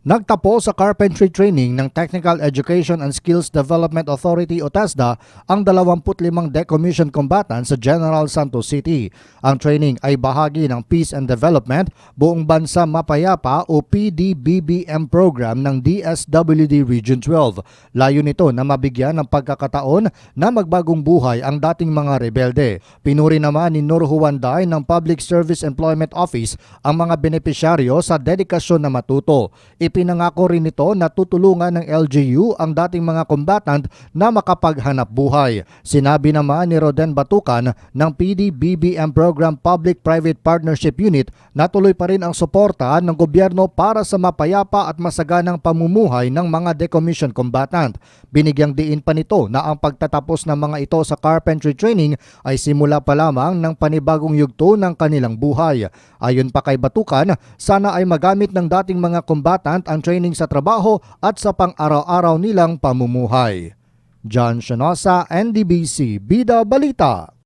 Nagtapos sa carpentry training ng Technical Education and Skills Development Authority o TESDA ang 25 decommissioned combatants sa General Santos City. Ang training ay bahagi ng Peace and Development Buong Bansa Mapayapa o PDBBM program ng DSWD Region 12. Layo nito na mabigyan ng pagkakataon na magbagong buhay ang dating mga rebelde. Pinuri naman ni Nur Huanday ng Public Service Employment Office ang mga benepisyaryo sa dedikasyon na matuto. Ipinangako rin nito na tutulungan ng LGU ang dating mga combatant na makapaghanap buhay. Sinabi naman ni Roden Batukan ng PDBBM Program Public-Private Partnership Unit na tuloy pa rin ang suporta ng gobyerno para sa mapayapa at masaganang pamumuhay ng mga decommissioned combatant. Binigyang diin pa nito na ang pagtatapos ng mga ito sa carpentry training ay simula pa lamang ng panibagong yugto ng kanilang buhay. Ayon pa kay Batukan, sana ay magamit ng dating mga combatant ang training sa trabaho at sa pang-araw-araw nilang pamumuhay. John Shanosa, NDBC, Bida Balita.